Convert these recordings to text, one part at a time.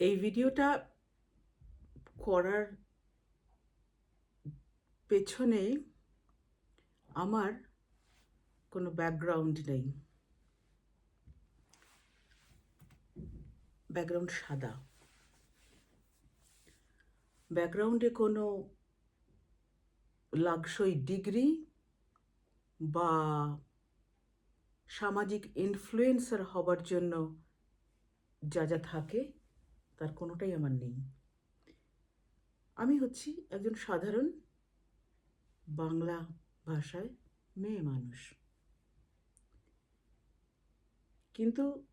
এই ভিডিওটা করার পেছনে আমার কোনো ব্যাকগ্রাউন্ড নেই। ব্যাকগ্রাউন্ড সাদা। ব্যাকগ্রাউন্ডে কোনো লাগসই ডিগ্রি বা সামাজিক ইনফ্লুয়েন্সার হবার জন্য যা যা থাকে তার কোনোটাই আমার নেই। আমি হচ্ছি একজন সাধারণ বাংলা ভাষায় মেয়ে মানুষ। কিন্তু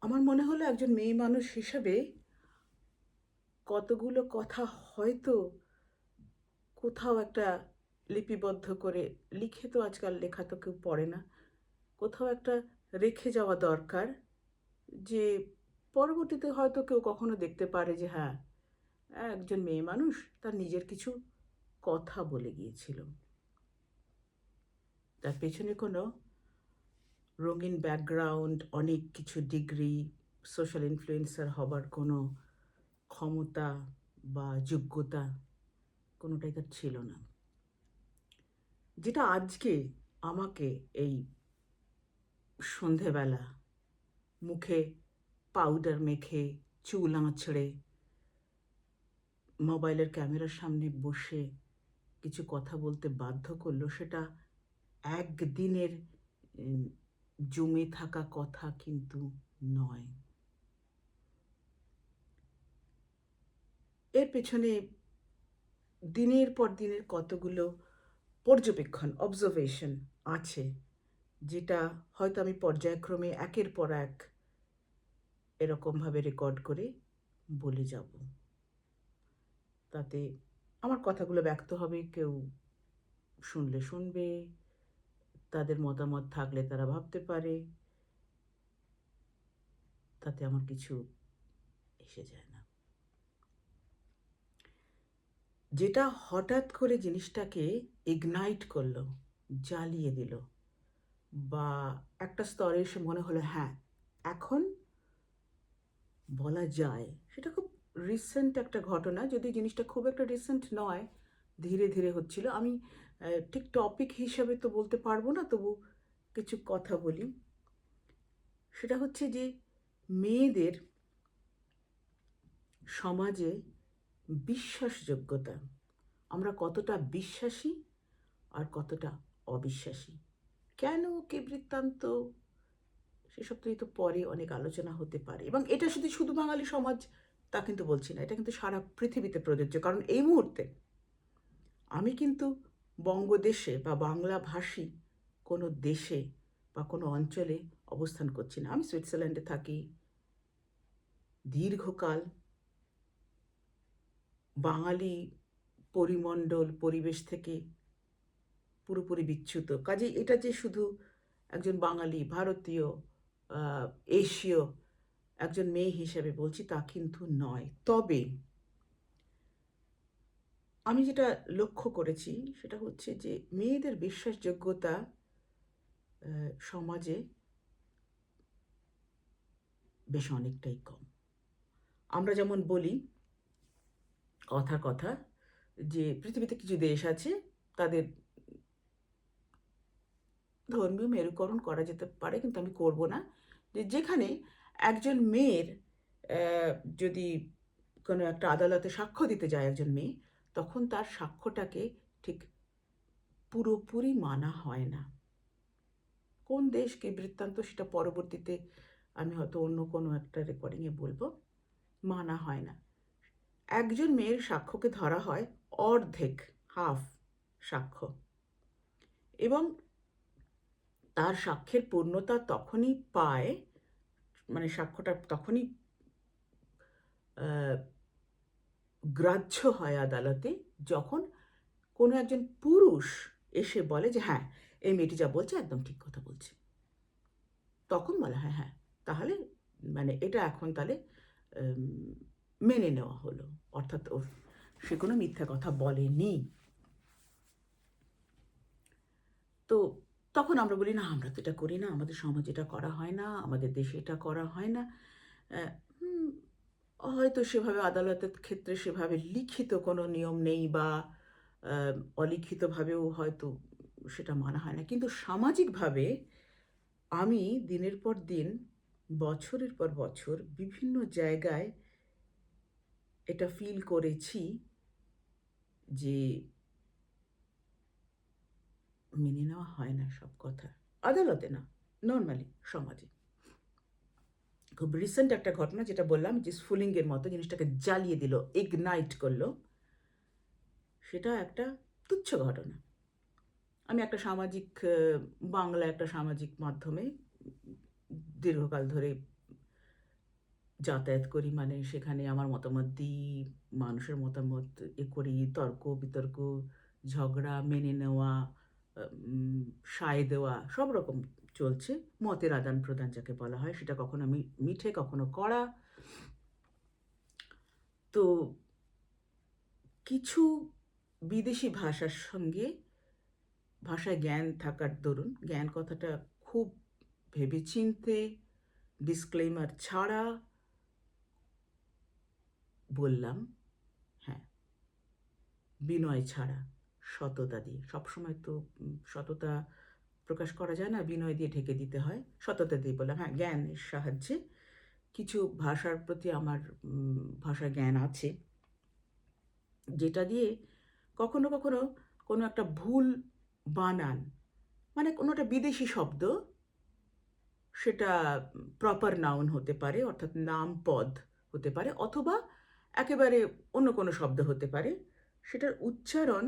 আমার মনে হলো একজন মেয়ে মানুষ হিসাবে কতগুলো কথা হয়তো কোথাও একটা লিপিবদ্ধ করে লিখে তো আজকাল লেখা তো কেউ পড়ে না। কোথাও একটা রেখে যাওয়া দরকার যে পরবর্তীতে হয়তো কেউ কখনো দেখতে পারে যে হ্যাঁ একজন মেয়ে মানুষ তার নিজের কিছু কথা বলে গিয়েছিল। তার পেছনে কোনো রঙিন ব্যাকগ্রাউন্ড অনেক কিছু ডিগ্রি সোশ্যাল ইনফ্লুয়েন্সার হবার কোনো ক্ষমতা বা যোগ্যতা কোনোটাই তার ছিল না। যেটা আজকে আমাকে এই সন্ধেবেলা মুখে পাউডার মেখে, চুল আঁচড়ে মোবাইলের ক্যামেরার সামনে বসে কিছু কথা বলতে বাধ্য করল, সেটা একদিনের জমে থাকা কথা কিন্তু নয়। এর পেছনে দিনের পর দিনের কতগুলো পর্যবেক্ষণ অবজারভেশন আছে, যেটা হয়তো আমি পর্যায়ক্রমে একের পর এক এরকমভাবে রেকর্ড করে বলে যাব। তাতে আমার কথাগুলো ব্যক্ত হবে, কেউ শুনলে শুনবে, তাদের মতামত থাকলে তারা ভাবতে পারে। তাতে আমার কিছু এসে যায় না। যেটা হঠাৎ করে জিনিসটাকে ইগনাইট করল, জ্বালিয়ে দিল, বা একটা স্তরে এসে মনে হলো হ্যাঁ এখন বলা যায়, সেটা খুব রিসেন্ট একটা ঘটনা যদি জিনিসটা খুব একটা রিসেন্ট নয়, ধীরে ধীরে হচ্ছিল। আমি ঠিক টপিক হিসাবে তো বলতে পারব না, তবু কিছু কথা বলি। সেটা হচ্ছে যে, মেয়েদের সমাজে বিশ্বাসযোগ্যতা, আমরা কতটা বিশ্বাসী আর কতটা অবিশ্বাসী। কেন কে বৃত্তান্ত সেসব তো তো পরে অনেক আলোচনা হতে পারে। এবং এটা শুধু শুধু বাঙালি সমাজ তা কিন্তু বলছি না, এটা কিন্তু সারা পৃথিবীতে প্রযোজ্য। কারণ এই মুহূর্তে আমি কিন্তু বঙ্গদেশে বা বাংলা ভাষী কোনো দেশে বা কোনো অঞ্চলে অবস্থান করছি না। আমি সুইজারল্যান্ডে থাকি। দীর্ঘকাল বাঙালি পরিমণ্ডল, পরিবেশ থেকে পুরোপুরি বিচ্যুত। কাজেই এটা যে শুধু একজন বাঙালি, ভারতীয় এশীয় একজন মেয়ে হিসেবে বলছি তা কিন্তু নয়। তবে আমি যেটা লক্ষ্য করেছি সেটা হচ্ছে যে মেয়েদের বিশ্বাসযোগ্যতা সমাজে বেশ অনেকটাই কম। আমরা যেমন বলি, কথা কথা, যে পৃথিবীতে কিছু দেশ আছে, তাদের ধর্মীয় মেরুকরণ করা যেতে পারে, কিন্তু আমি করব না। যে যেখানে একজন মেয়ের যদি কোনো একটা আদালতে সাক্ষ্য দিতে যায় একজন মেয়ে, তখন তার সাক্ষ্যটাকে ঠিক পুরোপুরি মানা হয় না। কোন দেশ কি বৃত্তান্ত সেটা পরবর্তীতে আমি হয়তো অন্য কোনো একটা রেকর্ডিংয়ে বলব। মানা হয় না। একজন মেয়ের সাক্ষ্যকে ধরা হয় অর্ধেক হাফ সাক্ষ্য। এবং তার সাক্ষ্যের পূর্ণতা তখনই পায় মানে সাক্ষ্যটা তখনই গ্রাহ্য হয় আদালতে যখন কোনো একজন পুরুষ এসে বলে যে হ্যাঁ এই মেয়েটি যা বলছে একদম ঠিক কথা বলছে। তখন বলা, হয় হ্যাঁ তাহলে মানে এটা এখন তাহলে মেনে নেওয়া হলো। অর্থাৎ ওর, সে কোনো মিথ্যা কথা বলেনি। তো তখন আমরা বলি, না, আমরা তো এটা করি না। আমাদের সমাজে এটা করা হয় না। আমাদের দেশে এটা করা হয় না। হয়তো সেভাবে আদালতের ক্ষেত্রে সেভাবে লিখিত কোনো নিয়ম নেই বা অলিখিতভাবেও হয়তো সেটা মানা হয় না। কিন্তু সামাজিকভাবে আমি দিনের পর দিন, বছরের পর বছর বিভিন্ন জায়গায় এটা ফিল করেছি যে মেনে নেওয়া হয় না সব কথা। আদালতে না নর্মালি সমাজে। খুব রিসেন্ট একটা ঘটনা যেটা বললাম, যে স্ফুলিঙ্গের মতো জিনিসটাকে জ্বালিয়ে দিল ইগনাইট করল, সেটা একটা তুচ্ছ ঘটনা। আমি একটা সামাজিক বাংলা একটা সামাজিক মাধ্যমে দীর্ঘকাল ধরে যাতায়াত করি মানে সেখানে আমার মতামত দিই মানুষের মতামত এ করি তর্ক বিতর্ক ঝগড়া, মেনে নেওয়া সায় দেওয়া সব রকম চলছে। মতের আদান প্রদান যাকে বলা হয়, সেটা কখনো মিঠে, কখনো কড়া। তো কিছু বিদেশি ভাষার সঙ্গে ভাষায় জ্ঞান থাকার দরুন, জ্ঞান কথাটা খুব ভেবেচিন্তে ডিসক্লেমার ছাড়া বললাম হ্যাঁ বিনয় ছাড়া। সততা দিয়ে। সবসময় তো সততা প্রকাশ করা যায় না, বিনয় দিয়ে ঢেকে দিতে হয়। সততা দিয়ে বললাম হ্যাঁ জ্ঞানের সাহায্যে কিছু ভাষার প্রতি আমার ভাষায় জ্ঞান আছে। যেটা দিয়ে কখনো কখনো কোনো একটা ভুল বানান মানে কোনো একটা বিদেশি শব্দ, সেটা প্রপার নাউন হতে পারে, অর্থাৎ নাম পদ হতে পারে, অথবা একেবারে অন্য কোনো শব্দ হতে পারে, সেটার উচ্চারণ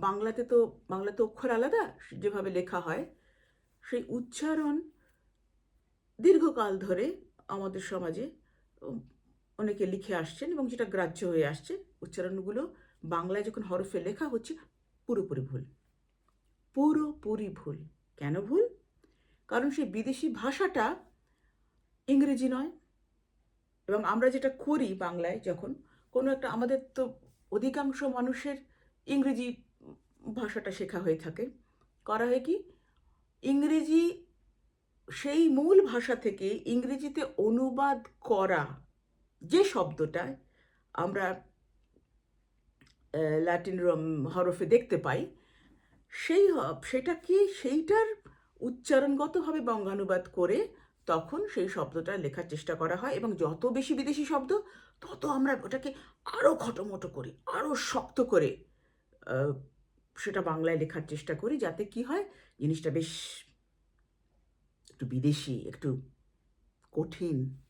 বাংলাতে তো, বাংলাতে অক্ষর আলাদা, যেভাবে লেখা হয়। সেই উচ্চারণ দীর্ঘকাল ধরে আমাদের সমাজে অনেকে লিখে আসছেন এবং যেটা গ্রাহ্য হয়ে আসছে, উচ্চারণগুলো বাংলায় যখন হরফে লেখা হচ্ছে, পুরোপুরি ভুল। পুরোপুরি ভুল। কেন ভুল? কারণ সেই বিদেশি ভাষাটা ইংরেজি নয়। এবং আমরা যেটা করি বাংলায় যখন, কোনো একটা আমাদের তো অধিকাংশ মানুষের ইংরেজি ভাষাটা শেখা হয়ে থাকে। করা হয় কি? ইংরেজি সেই মূল ভাষা থেকে ইংরেজিতে অনুবাদ করা যে শব্দটা আমরা ল্যাটিন হরফে দেখতে পাই, সেই সেটাকে সেইটার উচ্চারণগতভাবে বঙ্গানুবাদ করে তখন সেই শব্দটা লেখার চেষ্টা করা হয় এবং যত বেশি বিদেশি শব্দ, তত আমরা ওটাকে আরও খটোমটো করি আরও শক্ত করে সেটা বাংলায় লেখার চেষ্টা করি যাতে কি হয়, জিনিসটা বেশ একটু বিদেশি, একটু কঠিন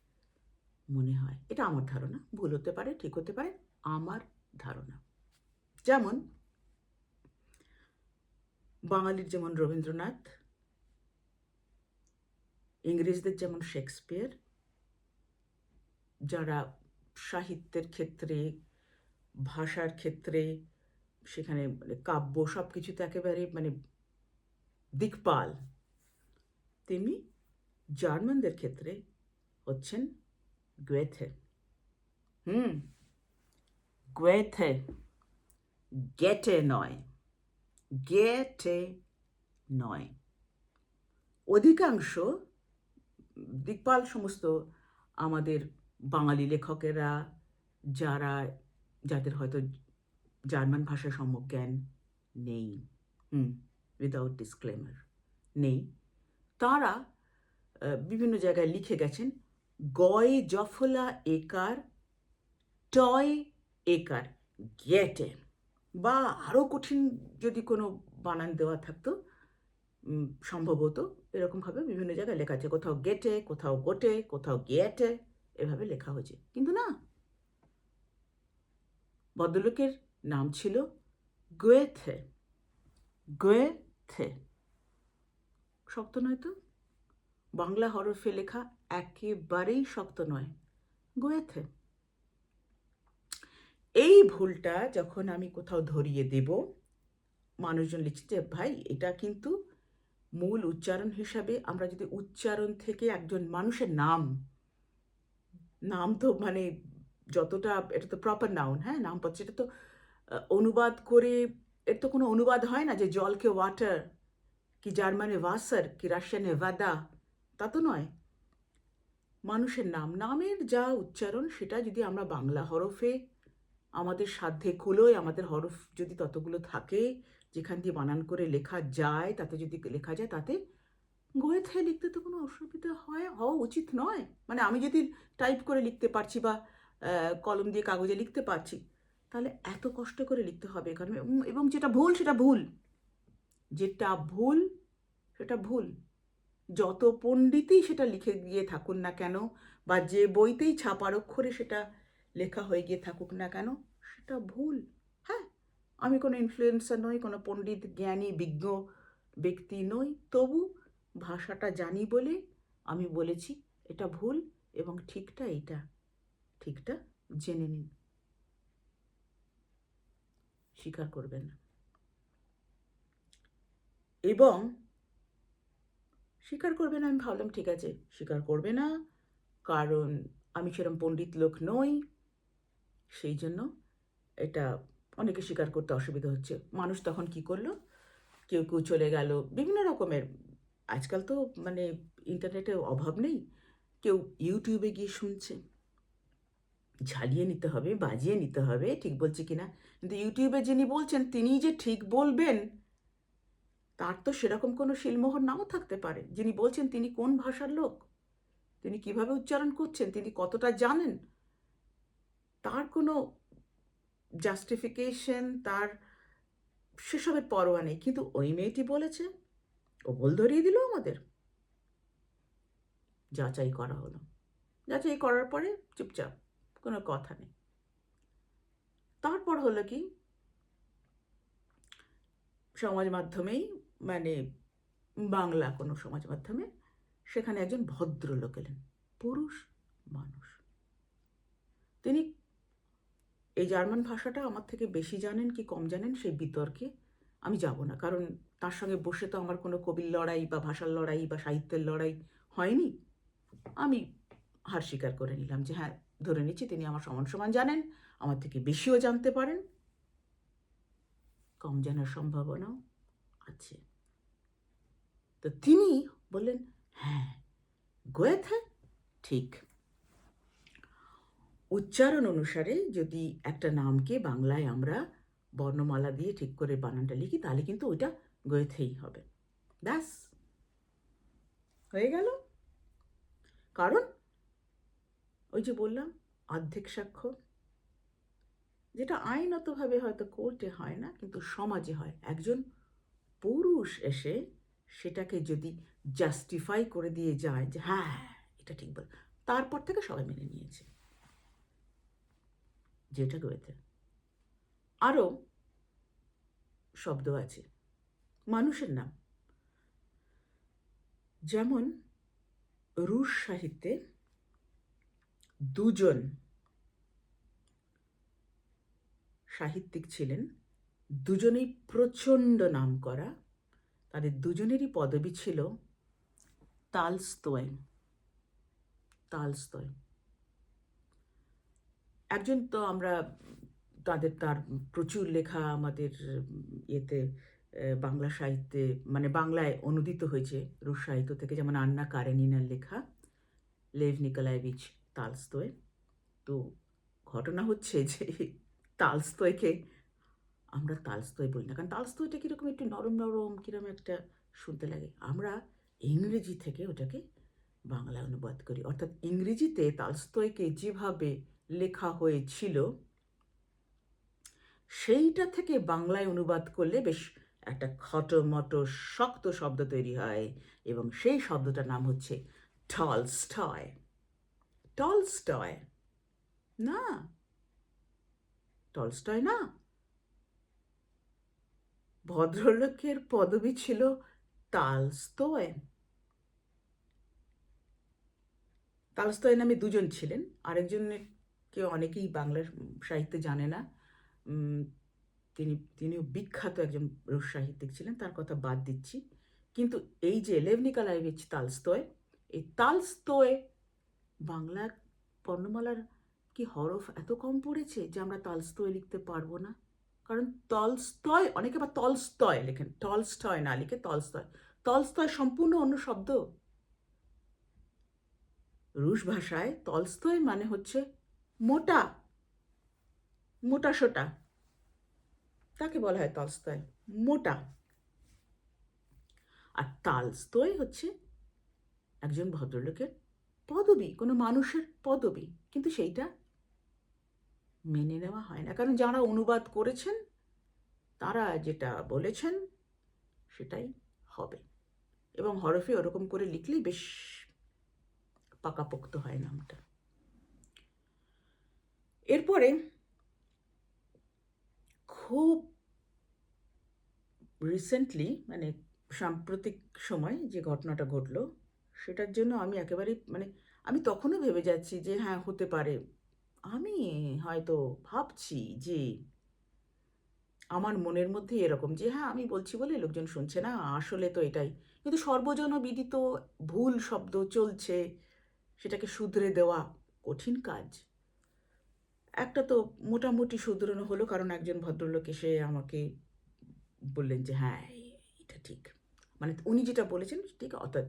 মনে হয়। এটা আমার ধারণা। ভুল হতে পারে, ঠিক হতে পারে, আমার ধারণা। যেমন বাঙালির যেমন রবীন্দ্রনাথ, ইংরেজদের যেমন শেক্সপিয়ার, যারা সাহিত্যের ক্ষেত্রে, ভাষার ক্ষেত্রে সেখানে মানে কাব্য সব কিছুতে একেবারে মানে দিকপাল। তেমনি জার্মানদের ক্ষেত্রে হচ্ছেন গোয়েথে। হুম, গোয়েথে। গেটে নয়। গেটে নয়। অধিকাংশ দিকপাল সমস্ত আমাদের বাঙালি লেখকেরা, যারা, যাদের হয়তো জার্মান ভাষা সম্যক জ্ঞান নেই। হুম উইদাউট ডিসক্লেমার নেই। তারা বিভিন্ন জায়গায় লিখে গেছেন, গয় জফলা একার, টয় একার, গেটে বা আরও কঠিন যদি কোনো বানান দেওয়া থাকতো সম্ভবত এরকমভাবে বিভিন্ন জায়গায় লেখা আছে। কোথাও গেটে কোথাও গোটে কোথাও গেটে এভাবে লেখা হয়েছে। কিন্তু না, ভদ্রলোকের নাম ছিল গোয়েথে। গোয়েথে। শক্ত নয় তো? বাংলা হরফে লেখা একেবারেই শক্ত নয়। গোয়েথে। এই ভুলটা যখন আমি কোথাও ধরিয়ে দেব, মানুষজন লিখছে যে, ভাই, এটা কিন্তু মূল উচ্চারণ হিসাবে আমরা যদি উচ্চারণ থেকে একজন মানুষের নাম নাম তো মানে যতটা, এটা তো প্রপার নাউন হ্যাঁ? নাম পাচ্ছে এটা তো অনুবাদ করে, এর তো কোনো অনুবাদ হয় না যে জলকে ওয়াটার কি জার্মানে ওয়াসার কি রাশিয়ানে ভাদা তা তো নয়। মানুষের নাম, নামের যা উচ্চারণ, সেটা যদি আমরা বাংলা হরফে, আমাদের সাধ্যে কুলোয় আমাদের হরফ যদি ততগুলো থাকে, যেখান দিয়ে বানান করে লেখা যায়, তাতে যদি লেখা যায়, তাতে গোয়েথে লিখতে তো কোনো অসুবিধা হয়, হওয়া উচিত নয়। মানে আমি যদি টাইপ করে লিখতে পারছি বা কলম দিয়ে কাগজে লিখতে পারছি তাহলে এত কষ্ট করে লিখতে হবে। কারণ এবং- যেটা ভুল, সেটা ভুল। যেটা ভুল, সেটা ভুল। যত পণ্ডিতই সেটা লিখে গিয়ে থাকুন না কেন, বা যে বইতেই ছাপার অক্ষরে সেটা লেখা হয়ে গিয়ে থাকুক না কেন, সেটা ভুল। হ্যাঁ আমি কোনো ইনফ্লুয়েন্সার নই, কোনো পণ্ডিত, জ্ঞানী, বিজ্ঞ ব্যক্তি নই। তবু ভাষাটা জানি বলে আমি বলেছি, এটা ভুল এবং ঠিকটা এইটা। ঠিকটা জেনে নিন। স্বীকার করবেন না। এবং স্বীকার করবে না আমি ভাবলাম, ঠিক আছে, স্বীকার করবে না, কারণ আমি সেরকম পণ্ডিত লোক নই। সেই জন্য এটা অনেকে স্বীকার করতে অসুবিধা হচ্ছে। মানুষ তখন কি করল? কেউ কেউ চলে গেল, বিভিন্ন রকমের। আজকাল তো মানে ইন্টারনেটের অভাব নেই। কেউ ইউটিউবে গিয়ে শুনছে। ঝালিয়ে নিতে হবে, বাজিয়ে নিতে হবে, ঠিক বলছে কিনা কিন্তু ইউটিউবে যিনি বলছেন তিনি যে ঠিক বলবেন, তার তো সেরকম কোনো শিলমোহর নাও থাকতে পারে। যিনি বলছেন, তিনি কোন ভাষার লোক? তিনি কীভাবে উচ্চারণ করছেন? তিনি কতটা জানেন? তার কোনো জাস্টিফিকেশন তার সেসবের পরোয়া নেই। কিন্তু ওই মেয়েটি বলেছে, ও বল ধরিয়ে দিল আমাদের। যাচাই করা হলো। যাচাই করার পরে চুপচাপ কোনো কথা নেই। তারপর হলো কি? সমাজ মাধ্যমেই মানে বাংলা কোনো সমাজ মাধ্যমে সেখানে একজন ভদ্রলোক এলেন, পুরুষ মানুষ। তিনি এই জার্মান ভাষাটা আমার থেকে বেশি জানেন কি কম জানেন সেই বিতর্কে আমি যাব না। কারণ তার সঙ্গে বসে তো আমার কোনো কবির লড়াই বা ভাষার লড়াই বা সাহিত্যের লড়াই হয়নি। আমি হার স্বীকার করে নিলাম যে হ্যাঁ ধরে নিচ্ছি তিনি আমার সমান সমান জানেন, আমার থেকে বেশিও জানতে পারেন। কম জানার সম্ভাবনাও আছে। তো তিনি বললেন হ্যাঁ গোয়েথে? ঠিক। উচ্চারণ অনুসারে যদি একটা নামকে বাংলায় আমরা বর্ণমালা দিয়ে ঠিক করে বানানটা লিখি, তাহলে কিন্তু ওইটা গোয়েথেই হবে। ব্যাস। হয়ে গেল। কারণ ওই যে বললাম অর্ধেক স্বাক্ষর যেটা আইনতভাবে হয়তো কোর্টে হয় না, কিন্তু সমাজে হয়। একজন পুরুষ এসে সেটাকে যদি জাস্টিফাই করে দিয়ে যায় যে হ্যাঁ এটা ঠিক বল, তারপর থেকে সবাই মেনে নিয়েছে। যেটা গোয়েতে আরও শব্দ আছে। মানুষের নাম। যেমন রুশ সাহিত্যে দুজন সাহিত্যিক ছিলেন, দুজনেই প্রচণ্ড নাম করা, তাদের দুজনেরই পদবি ছিল তালস্তয় তালস্তয় একজন তো আমরা, তাদের তার প্রচুর লেখা আমাদের ইয়েতে বাংলা সাহিত্যে মানে বাংলায় অনুদিত হয়েছে। রুশ সাহিত্য থেকে যেমন আন্না কারেনিনার লেখা, লেভ নিকোলাইভিচ তালস্তয়। তো ঘটনা হচ্ছে যে তালস্তয়কে আমরা তালস্তয় বলি না। কারণ তালস্তয়টা কীরকম একটু নরম নরম কীরকম একটা শুনতে লাগে। আমরা ইংরেজি থেকে ওটাকে বাংলায় অনুবাদ করি। অর্থাৎ ইংরেজিতে তালস্তয়কে যেভাবে লেখা হয়েছিল, সেইটা থেকে বাংলায় অনুবাদ করলে বেশ একটা খটোমটো শক্ত শব্দ তৈরি হয় এবং সেই শব্দটার নাম হচ্ছে টলস্টয় টলস্টয় না টলস্টয় না. ভদ্রলোকের পদবি ছিল তালস্তয়। তালস্তয় নামে দুজন ছিলেন। আরেকজনের কেউ অনেকেই বাংলার সাহিত্যে জানে না। তিনি, তিনিও বিখ্যাত একজন রুশ সাহিত্যিক ছিলেন, তার কথা বাদ দিচ্ছি। কিন্তু এই যে লেভ নিকোলাইভিচ তালস্তয়, এই তালস্তয় বাংলা বর্ণমালার কি হরফ এত কম পড়েছে যে আমরা তালস্তয় লিখতে পারব না? কারণ তলস্তয়, অনেকে আবার তলস্তয় লেখেন টলস্টয় না লিখে তলস্তয়। তলস্তয় সম্পূর্ণ অন্য শব্দ। রুশ ভাষায় তলস্তয় মানে হচ্ছে মোটা মোটা সোটা। তাকে বলা হয় তলস্তয়? মোটা। আর তালস্তয় হচ্ছে একজন ভদ্রলোকের পদবি, কোনো মানুষের পদবি, কিন্তু সেইটা মেনে নেওয়া হয় না। কারণ যারা অনুবাদ করেছেন, তারা যেটা বলেছেন, সেটাই হবে। এবং হরফে ওরকম করে লিখলেই বেশ পাকাপোক্ত হয় নামটা। এরপরে খুব রিসেন্টলি মানে সাম্প্রতিক সময় যে ঘটনাটা ঘটলো সেটার জন্য আমি একেবারেই মানে আমি তখনও ভেবে যাচ্ছি যে হ্যাঁ হতে পারে। আমি হয়তো ভাবছি যে, আমার মনের মধ্যে এরকম যে হ্যাঁ আমি বলছি বলে লোকজন শুনছে না, আসলে তো এটাই। কিন্তু সর্বজন বিদিত ভুল শব্দ চলছে, সেটাকে শুধরে দেওয়া কঠিন কাজ। একটা তো মোটামুটি শুধরানো হলো, কারণ একজন ভদ্রলোক এসে আমাকে বললেন যে হ্যাঁ এটা ঠিক। মানে উনি যেটা বলেছেন, ঠিক অর্থাৎ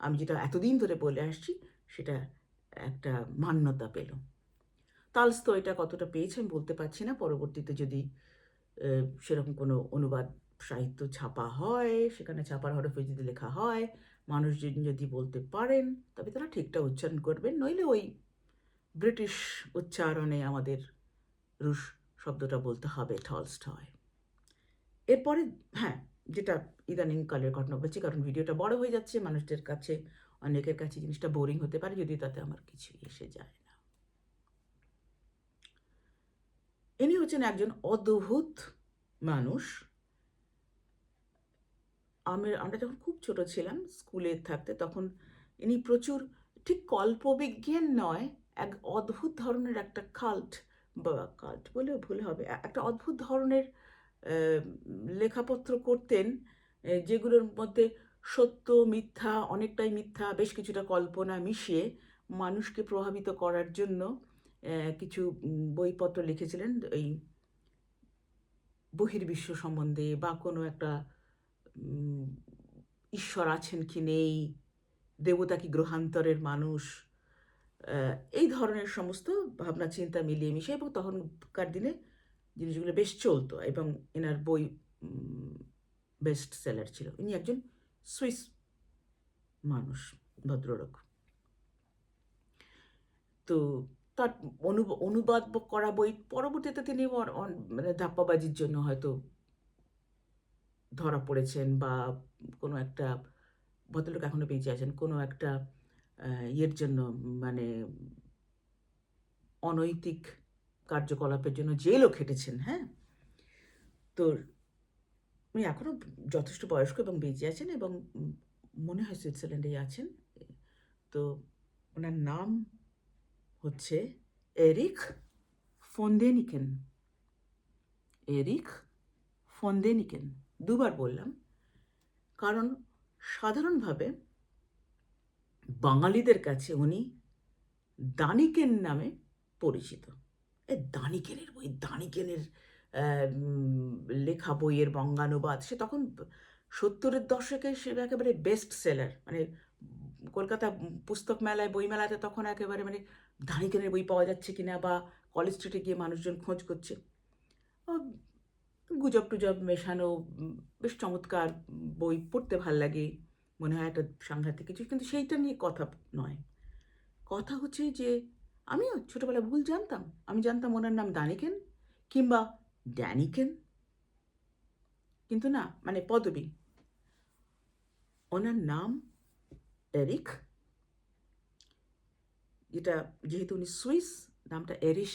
আমি যেটা এতদিন ধরে বলে আসছি, সেটা একটা মান্যতা পেল। তালস্ত এটা কতটা পেয়েছে আমি বলতে পারছি না। পরবর্তীতে যদি সেরকম কোনো অনুবাদ সাহিত্য ছাপা হয়, সেখানে ছাপার হরফে যদি লেখা হয় মানুষজন যদি বলতে পারেন, তবে তারা ঠিকটা উচ্চারণ করবেন। নইলে ওই ব্রিটিশ উচ্চারণে আমাদের রুশ শব্দটা বলতে হবে টলস্টয় এরপরে হ্যাঁ যেটা ইদানিং কালের ঘটনা বলছি কারণ ভিডিওটা বড় হয়ে যাচ্ছে, মানুষদের কাছে, অনেকের কাছে জিনিসটা বোরিং হতে পারে, যদি তাতে আমার কিছু এসে যায় না। ইনি হচ্ছেন একজন অদ্ভুত মানুষ। আমি আমরা যখন খুব ছোট ছিলাম, স্কুলে থাকতে, তখন ইনি প্রচুর, ঠিক কল্পবিজ্ঞান নয়, এক অদ্ভুত ধরনের একটা কাল্ট বা কাল্ট বলেও ভুল হবে একটা অদ্ভুত ধরনের লেখাপত্র করতেন যেগুলোর মধ্যে সত্য, মিথ্যা, অনেকটাই মিথ্যা, বেশ কিছুটা কল্পনা মিশিয়ে মানুষকে প্রভাবিত করার জন্য কিছু বইপত্র লিখেছিলেন এই বহির্বিশ্ব সম্বন্ধে বা কোনো একটা ঈশ্বর আছেন কি নেই, দেবতা কি গ্রহান্তরের মানুষ এই ধরনের সমস্ত ভাবনা চিন্তা মিলিয়ে মিশিয়ে এবং তখনকার দিনে জিনিসগুলো বেশ চলতো এবং এনার বই বেস্ট সেলার ছিল। ইনি একজন সুইস মানুষ, ভদ্রলোক। তো তার অনু, অনুবাদ করা বই পরবর্তীতে তিনি মানে ধাপ্পাবাজির জন্য হয়তো ধরা পড়েছেন বা কোনো একটা ভদ্রলোক এখনও বেঁচে আছেন, কোনো একটা ইয়ের জন্য মানে অনৈতিক কার্যকলাপের জন্য জেলও খেটেছেন হ্যাঁ? তো উনি এখনও যথেষ্ট বয়স্ক এবং বেঁচে আছেন এবং মনে হয় সুইজারল্যান্ডেই আছেন। তো ওনার নাম হচ্ছে এরিক ফন্দেনিকেন। এরিক ফন্দেনিকেন, দুবার বললাম। কারণ সাধারণভাবে বাঙালিদের কাছে উনি দানিকেন নামে পরিচিত। দানিকেনের বই দানিকেনের লেখা বইয়ের বঙ্গানুবাদ। সে তখন সত্তরের দশকে সে একেবারে বেস্ট সেলার মানে কলকাতা পুস্তক মেলায় বই মেলাতে তখন একেবারে মানে দানিকেনের বই পাওয়া যাচ্ছে কিনা বা কলেজ স্ট্রিটে গিয়ে মানুষজন খোঁজ করছে। গুজব টুজব মেশানো বেশ চমৎকার বই পড়তে ভালো লাগে, মনে হয় একটা সাংঘাতিক কিছু। কিন্তু সেইটা নিয়ে কথা নয়। কথা হচ্ছে যে আমিও ছোটবেলায় ভুল জানতাম? আমি জানতাম ওনার নাম দানিকেন কিংবা ড্যানিকেন কিন্তু না মানে পদবী। ওনার নাম এরিক। যেটা যেহেতু উনি সুইস, নামটা এরিশ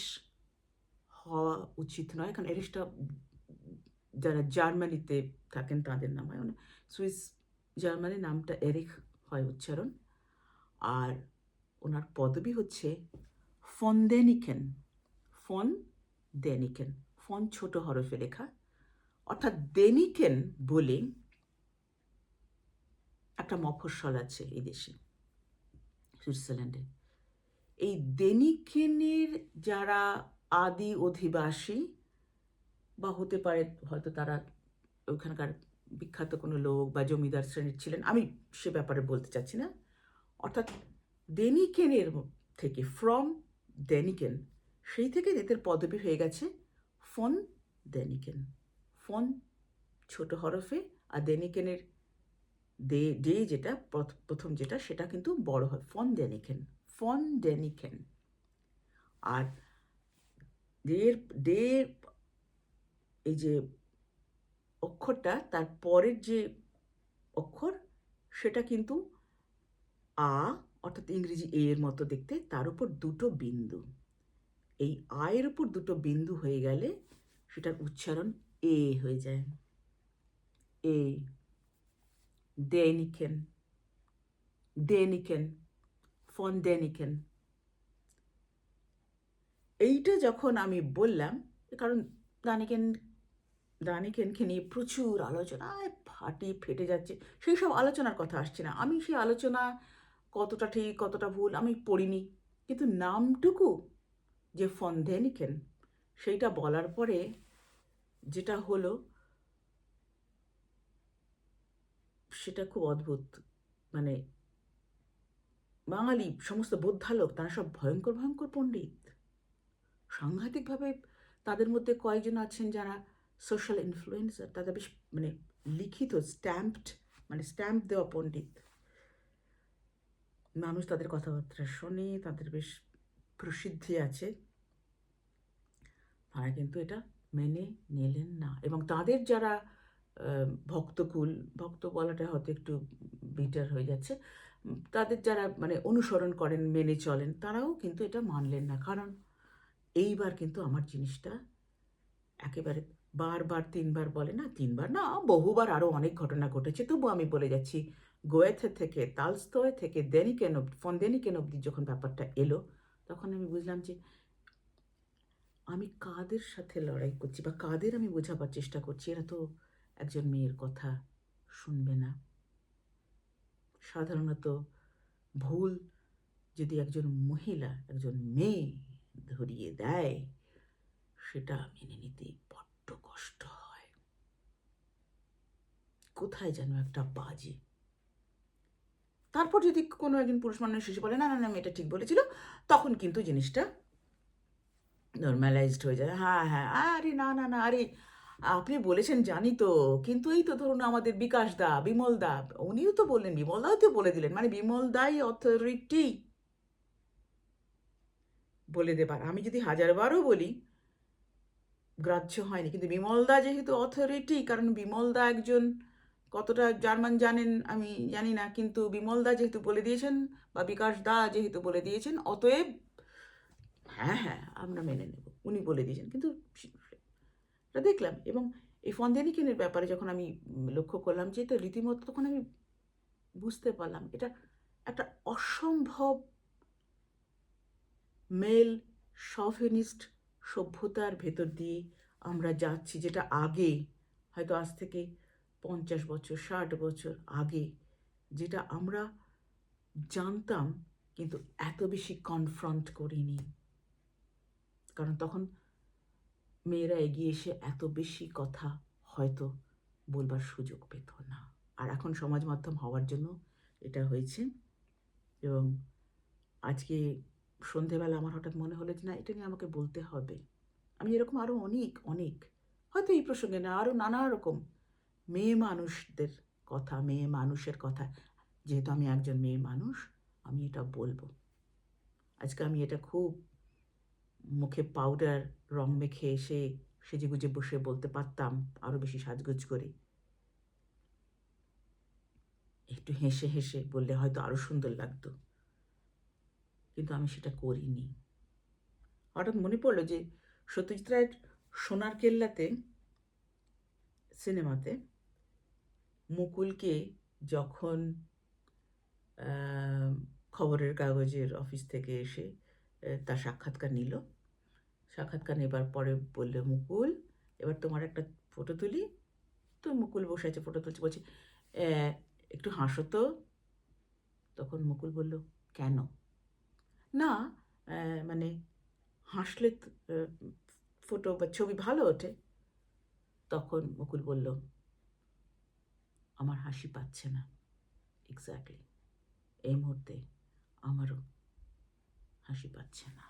হওয়া উচিত নয়, কারণ এরিশটা যারা জার্মানিতে থাকেন তাদের নাম হয় সুইস জার্মানি নামটা এরিক হয় উচ্চারণ। আর ওনার পদবি হচ্ছে von Daniken von Daniken von ছোট হরফে লেখা। অর্থাৎ দেনিকেন বলে একটা মফস্বল আছে এই দেশে, সুইজারল্যান্ডে। এই দেনিকেনের যারা আদি অধিবাসী বা হতে পারে হয়তো তারা ওখানকার বিখ্যাত কোনো লোক বা জমিদার শ্রেণির ছিলেন, আমি সে ব্যাপারে বলতে চাচ্ছি না। অর্থাৎ ডেনিকেনের থেকে ফ্রম ডেনিকেন। সেই থেকে এদের পদবি হয়ে গেছে ফন ড্যানিকেন ফন ছোট হরফে আর ড্যানিকেনের দে, ডে যেটা, প্রথ- প্রথম যেটা, সেটা কিন্তু বড় হয়। ফন ড্যানিকেন ফন ড্যানিকেন আর ডের, ডে এই যে অক্ষরটা, তার পরের যে অক্ষর, সেটা কিন্তু আ অর্থাৎ ইংরেজি এ এর মতো দেখতে, তার উপর দুটো বিন্দু। এই আয়ের উপর দুটো বিন্দু হয়ে গেলে সেটার উচ্চারণ এ হয়ে যায়। এ ডেনিকেন ডেনিকেন ফন ডেনিকেন এইটা যখন আমি বললাম, কারণ দানিকেন, দানিকেনকে নিয়ে প্রচুর আলোচনায় ফাটি, ফেটে যাচ্ছে, সেই সব আলোচনার কথা আসছে না। আমি সেই আলোচনা কতটা ঠিক, কতটা ভুল আমি পড়িনি। কিন্তু নামটুকু যে ফন্দেনিকেন, সেইটা বলার পরে যেটা হলো, সেটা খুব অদ্ভুত। মানে বাঙালি, সমস্ত বোদ্ধালোক তারা সব ভয়ঙ্কর ভয়ঙ্কর পণ্ডিত। সাংঘাতিকভাবে তাদের মধ্যে কয়েকজন আছেন যারা সোশ্যাল ইনফ্লুয়েন্সার তাদের বেশ মানে লিখিত স্ট্যাম্পড মানে স্ট্যাম্প দেওয়া পণ্ডিত। মানুষ তাদের কথাবার্তা শোনে, তাদের বেশ প্রসিদ্ধি আছে। তারা কিন্তু এটা মেনে নিলেন না। এবং তাদের যারা ভক্তকুল, ভক্ত বলাটা হয়তো একটু বিটার হয়ে যাচ্ছে, তাদের যারা মানে অনুসরণ করেন, মেনে চলেন, তারাও কিন্তু এটা মানলেন না। কারণ এইবার কিন্তু আমার জিনিসটা একেবারে বারবার, তিনবার বলে, না, তিনবার না, বহুবার আরও অনেক ঘটনা ঘটেছে। তবু আমি বলে যাচ্ছি, গোয়েথে থেকে তালস্তয় থেকে, দেনিকেন অব্দি দেনিকেন অব্দি যখন ব্যাপারটা এলো, তখন আমি বুঝলাম যে, আমি কাদের সাথে লড়াই করছি বা কাদের আমি বোঝাবার চেষ্টা করছি, এরা তো একজন মেয়ের কথা শুনবে না। সাধারণত ভুল যদি একজন মহিলা, একজন মেয়ে ধরিয়ে দেয়, সেটা মেনে নিতে বড্ড কষ্ট হয়। কোথায় যেন একটা বাজে। তারপর যদি কোনো একজন পুরুষ মানুষ এসে বলে, না না না আমি এটা ঠিক বলেছিল, তখন কিন্তু জিনিসটা নর্মালাইজড হয়ে যায়। হ্যাঁ হ্যাঁ আরে না না না, আরে আপনি বলেছেন জানি তো, কিন্তু এই তো ধরুন আমাদের বিকাশ দা, বিমল দা, উনিও তো বললেন, বিমল দাও তো বলে দিলেন। মানে বিমল দাই অথরিটি বলে দেবার। আমি যদি হাজারবারও বলি গ্রাহ্য হয়নি। কিন্তু বিমলদা যেহেতু অথরিটি কারণ বিমলদা একজন কতটা জার্মান জানেন আমি জানি না, কিন্তু বিমলদা যেহেতু বলে দিয়েছেন বা বিকাশ দা যেহেতু বলে দিয়েছেন, অতএব হ্যাঁ হ্যাঁ আমরা মেনে নেব, উনি বলে দিয়েছেন। কিন্তু এটা দেখলাম এবং এই ফন্দেনিকেনের ব্যাপারে যখন আমি লক্ষ্য করলাম যে তো রীতিমতো তখন আমি বুঝতে পারলাম, এটা একটা অসম্ভব মেল শফেনিস্ট সভ্যতার ভেতর দিয়ে আমরা যাচ্ছি, যেটা আগে, হয়তো আজ থেকে পঞ্চাশ বছর, ষাট বছর আগে, যেটা আমরা জানতাম কিন্তু এত বেশি কনফ্রন্ট করিনি। কারণ তখন মেয়েরা এগিয়ে এসে এত বেশি কথা হয়তো বলবার সুযোগ পেত না। আর এখন সমাজ মাধ্যম হওয়ার জন্য এটা হয়েছে এবং আজকে সন্ধেবেলা আমার হঠাৎ মনে হলো যে না, এটা নিয়ে আমাকে বলতে হবে। আমি এরকম আরও অনেক অনেক, হয়তো এই প্রসঙ্গে না আরও নানা রকম মেয়ে মানুষদের কথা, মেয়ে মানুষের কথা। যেহেতু আমি একজন মেয়ে মানুষ, আমি এটা বলব। আজকে আমি এটা খুব মুখে পাউডার রং মেখে এসে সেজে গুজে বসে বলতে পারতাম আরও বেশি সাজগুজ করে। একটু হেসে হেসে বললে হয়তো আরও সুন্দর লাগতো। কিন্তু আমি সেটা করিনি। হঠাৎ মনে পড়ল যে সত্যজিৎ রায়ের সোনার কেল্লাতে সিনেমাতে মুকুলকে যখন খবরের কাগজের অফিস থেকে এসে তার সাক্ষাৎকার নিল। সাক্ষাৎকার নেবার পরে বলল মুকুল এবার তোমার একটা ফটো তুলি। তো মুকুল বসে আছে ফটো তুলছে বলছে "আহ, একটু হাসো তো। তখন মুকুল বলল কেন? না মানে হাসলে ফটো বা ছবি ভালো ওঠে। তখন মুকুল বলল, আমার হাসি পাচ্ছে না। এক্স্যাক্টলি এই মুহূর্তে আমারও হাসি পাচ্ছে না।